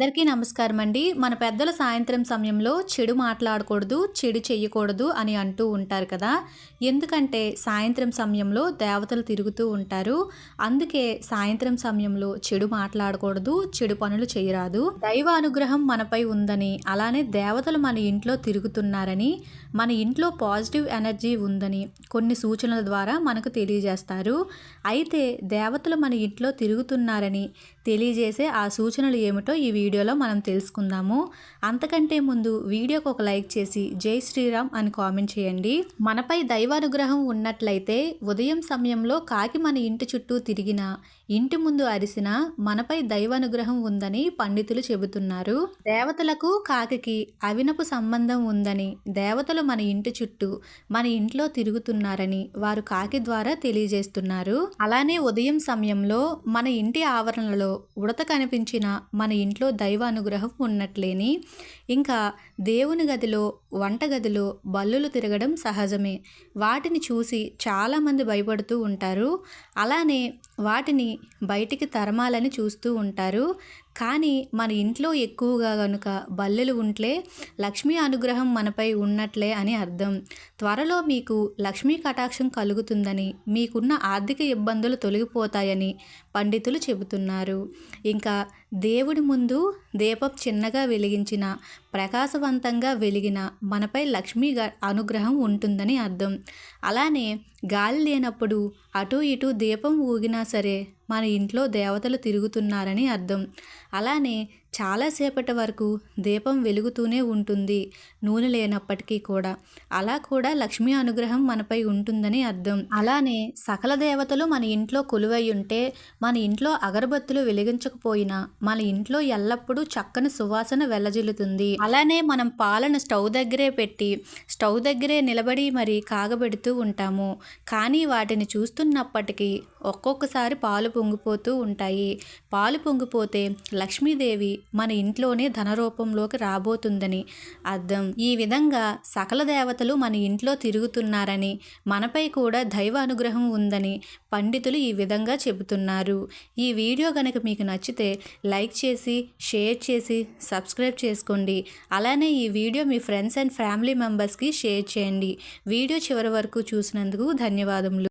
అందరికీ నమస్కారం అండి. మన పెద్దల సాయంత్రం సమయంలో చెడు మాట్లాడకూడదు చెడు చేయకూడదు అని అంటూ ఉంటారు కదా. ఎందుకంటే సాయంత్రం సమయంలో దేవతలు తిరుగుతూ ఉంటారు. అందుకే సాయంత్రం సమయంలో చెడు మాట్లాడకూడదు చెడు పనులు చేయరాదు. దైవ అనుగ్రహం మనపై ఉందని అలానే దేవతలు మన ఇంట్లో తిరుగుతున్నారని మన ఇంట్లో పాజిటివ్ ఎనర్జీ ఉందని కొన్ని సూచనల ద్వారా మనకు తెలియజేస్తారు. అయితే దేవతలు మన ఇంట్లో తిరుగుతున్నారని తెలియజేసే ఆ సూచనలు ఏమిటో ఈ వీడియోలో మనం తెలుసుకుందాము. అంతకంటే ముందు వీడియోకి ఒక లైక్ చేసి జై శ్రీరామ్ అని కామెంట్ చేయండి. మనపై దైవానుగ్రహం ఉన్నట్లయితే ఉదయం సమయంలో కాకి మన ఇంటి చుట్టూ తిరిగిన ఇంటి ముందు అరిసిన మనపై దైవానుగ్రహం ఉందని పండితులు చెబుతున్నారు. దేవతలకు కాకి అవినపు సంబంధం ఉందని దేవతలు మన ఇంటి చుట్టూ మన ఇంట్లో తిరుగుతున్నారని వారు కాకి ద్వారా తెలియజేస్తున్నారు. అలానే ఉదయం సమయంలో మన ఇంటి ఆవరణలో ఉడత కనిపించిన మన ఇంట్లో దైవ అనుగ్రహం ఉన్నట్లేని. ఇంకా దేవుని గదిలో వంటగదిలో బల్లులు తిరగడం సహజమే. వాటిని చూసి చాలామంది భయపడుతూ ఉంటారు. అలానే వాటిని బయటికి తరమాలని చూస్తూ ఉంటారు. కానీ మన ఇంట్లో ఎక్కువగా కనుక బల్లెలు ఉంటే లక్ష్మీ అనుగ్రహం మనపై ఉన్నట్లే అని అర్థం. త్వరలో మీకు లక్ష్మీ కటాక్షం కలుగుతుందని మీకున్న ఆర్థిక ఇబ్బందులు తొలగిపోతాయని పండితులు చెబుతున్నారు. ఇంకా దేవుడి ముందు దీపం చిన్నగా వెలిగించిన ప్రకాశవంతంగా వెలిగిన మనపై లక్ష్మీ అనుగ్రహం ఉంటుందని అర్థం. అలానే గాలి లేనప్పుడు అటు ఇటు దీపం ఊగినా సరే మన ఇంట్లో దేవతలు తిరుగుతున్నారని అర్థం. అలానే చాలాసేపటి వరకు దీపం వెలుగుతూనే ఉంటుంది నూనె లేనప్పటికీ కూడా. అలా కూడా లక్ష్మీ అనుగ్రహం మనపై ఉంటుందని అర్థం. అలానే సకల దేవతలు మన ఇంట్లో కొలువై ఉంటే మన ఇంట్లో అగరబత్తులు వెలిగించకపోయినా మన ఇంట్లో ఎల్లప్పుడూ చక్కని సువాసన వెల్లజిల్లుతుంది అలానే మనం పాలను స్టవ్ దగ్గరే పెట్టి స్టవ్ దగ్గరే నిలబడి మరి కాగబెడుతూ ఉంటాము. కానీ వాటిని చూస్తున్నప్పటికీ ఒక్కొక్కసారి పాలు పొంగిపోతూ ఉంటాయి. పాలు పొంగిపోతే లక్ష్మీదేవి మన ఇంట్లోనే ధనరూపంలోకి రాబోతుందని అర్థం. ఈ విధంగా సకల దేవతలు మన ఇంట్లో తిరుగుతున్నారని మనపై కూడా దైవ అనుగ్రహం ఉందని పండితులు ఈ విధంగా చెబుతున్నారు. ఈ వీడియో కనుక మీకు నచ్చితే లైక్ చేసి షేర్ చేసి సబ్స్క్రైబ్ చేసుకోండి. అలానే ఈ వీడియో మీ ఫ్రెండ్స్ అండ్ ఫ్యామిలీ మెంబర్స్కి షేర్ చేయండి. వీడియో చివరి వరకు చూసినందుకు ధన్యవాదములు.